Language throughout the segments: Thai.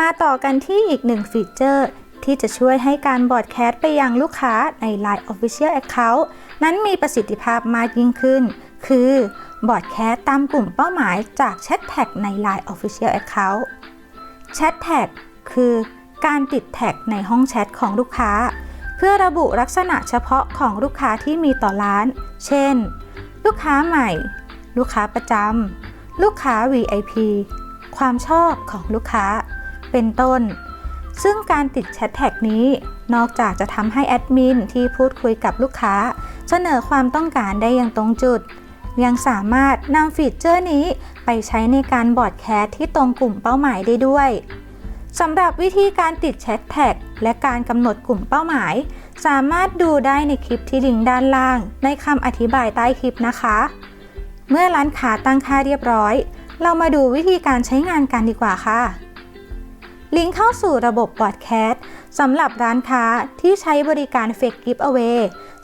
มาต่อกันที่อีกหนึ่งฟีเจอร์ ที่จะช่วยให้การบอดแคสต์ไปยังลูกค้าใน Line Official Account นั้นมีประสิทธิภาพมากยิ่งขึ้น คือบอดแคสต์ตามกลุ่มเป้าหมายจากแชทแท็กใน Line Official Account แชทแท็กคือการติดแท็กในห้องแชทของลูกค้า เพื่อระบุลักษณะเฉพาะของลูกค้าที่มีต่อร้าน เช่น ลูกค้าใหม่ ลูกค้าประจำลูกค้า VIP ความชอบของลูกค้า เป็นต้น ซึ่งการติดแชทแท็กนี้ นอกจากจะทำให้แอดมินที่พูดคุยกับลูกค้า เสนอความต้องการได้อย่างตรงจุด ยังสามารถนำฟีเจอร์นี้ไปใช้ในการบอดแคสที่ตรงกลุ่มเป้าหมายได้ด้วยสำหรับวิธีการติดแชทแท็กและการกำหนดกลุ่มเป้าหมาย สามารถดูได้ในคลิปที่ลิงก์ด้านล่าง ในคำอธิบายใต้คลิปนะคะ เมื่อร้านค้าตั้งค่าเรียบร้อย เรามาดูวิธีการใช้งานกันดีกว่าค่ะ ลิงก์เข้าสู่ระบบบอดแคสต์สำหรับร้านค้าที่ใช้บริการ Fake Giveaway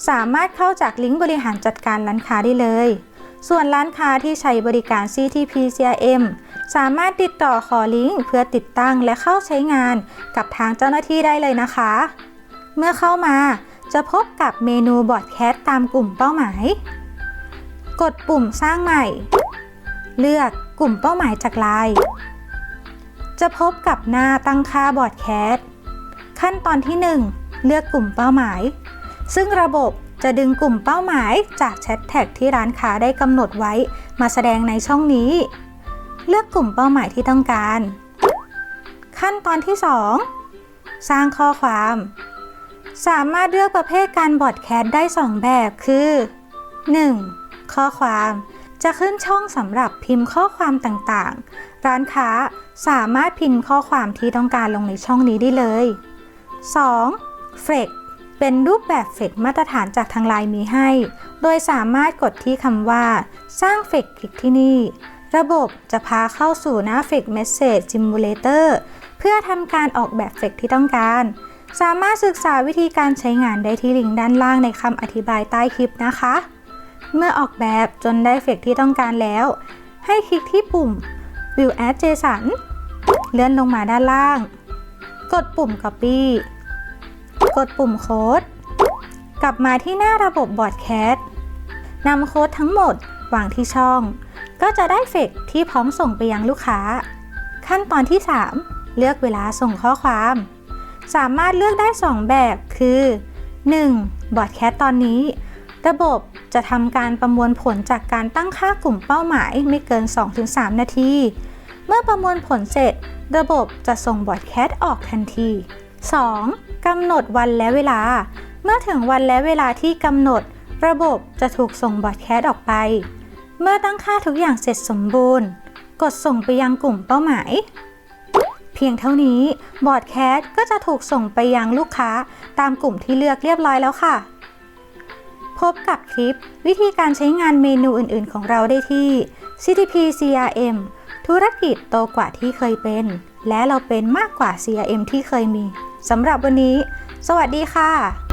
สามารถเข้าจากลิงก์บริหารจัดการร้านค้าได้เลย ส่วนร้านค้าที่ใช้บริการ CTP CRM สามารถติดต่อขอลิงก์เพื่อติดตั้งและเข้าใช้งานกับทางเจ้าหน้าที่ได้เลยนะคะ เมื่อเข้ามาจะพบกับเมนูบอดแคสต์ตามกลุ่มเป้าหมาย กดปุ่มสร้างใหม่ เลือกกลุ่มเป้าหมายจากไลน์ จะพบกับหน้าตั้งค่าบอร์ดแคสต์ขั้นตอนที่ 1 เลือกกลุ่มเป้าหมาย ซึ่งระบบจะดึงกลุ่มเป้าหมายจากแชทแท็กที่ร้านค้าได้กำหนดไว้ มาแสดงในช่องนี้ เลือกกลุ่มเป้าหมายที่ต้องการ ขั้นตอนที่ 2 สร้างข้อความ สามารถเลือกประเภทการบอดแคสต์ได้ 2 แบบคือ 1. ข้อความ จะขึ้นช่องสำหรับพิมพ์ข้อความต่างๆ ร้านค้าสามารถพิมพ์ข้อความที่ต้องการลงในช่องนี้ได้เลย 2. เฟกเป็นรูปแบบเฟกมาตรฐานจากทางไลน์มีให้ โดยสามารถกดที่คำว่า สร้างเฟกคลิกที่นี่ ระบบจะพาเข้าสู่หน้าเฟกเมสเซจซิมูเลเตอร์เพื่อทำการออกแบบเฟกที่ต้องการ สามารถศึกษาวิธีการใช้งานได้ที่ลิงก์ด้านล่างในคำอธิบายใต้คลิปนะคะ เมื่อออกแบบจนได้เฟกที่ต้องการแล้ว ให้คลิกที่ปุ่ม View as JSON เลื่อนลงมาด้านล่าง กดปุ่ม Copy กดปุ่มโค้ด กลับมาที่หน้าระบบบอร์ดแคสต์นำโค้ดทั้งหมดวางที่ช่อง ก็จะได้เฟกที่พร้อมส่งไปยังลูกค้า ขั้นตอนที่ 3 เลือกเวลาส่งข้อความ สามารถเลือกได้ 2 แบบคือ 1. บอร์ดแคสตตอนนี้ ระบบจะทำการประมวลผลจากการตั้งค่ากลุ่มเป้าหมายไม่เกิน 2-3 นาที เมื่อประมวลผลเสร็จ ระบบจะส่งบอร์ดแคสต์ออกทันที 2. กำหนดวันและเวลา เมื่อถึงวันและเวลาที่กำหนด ระบบจะถูกส่งบอร์ดแคสต์ออกไป เมื่อตั้งค่าทุกอย่างเสร็จสมบูรณ์ กดส่งไปยังกลุ่มเป้าหมาย เพียงเท่านี้บอร์ดแคสก็จะถูกส่งไปยังลูกค้าตามกลุ่มที่เลือกเรียบร้อยแล้วค่ะ พบกับคลิป วิธีการใช้งานเมนูอื่นๆ ของเราได้ที่ CTP CRM ธุรกิจโตกว่าที่เคยเป็น และเราเป็นมากกว่า CRM ที่เคยมีสำหรับวันนี้ สวัสดีค่ะ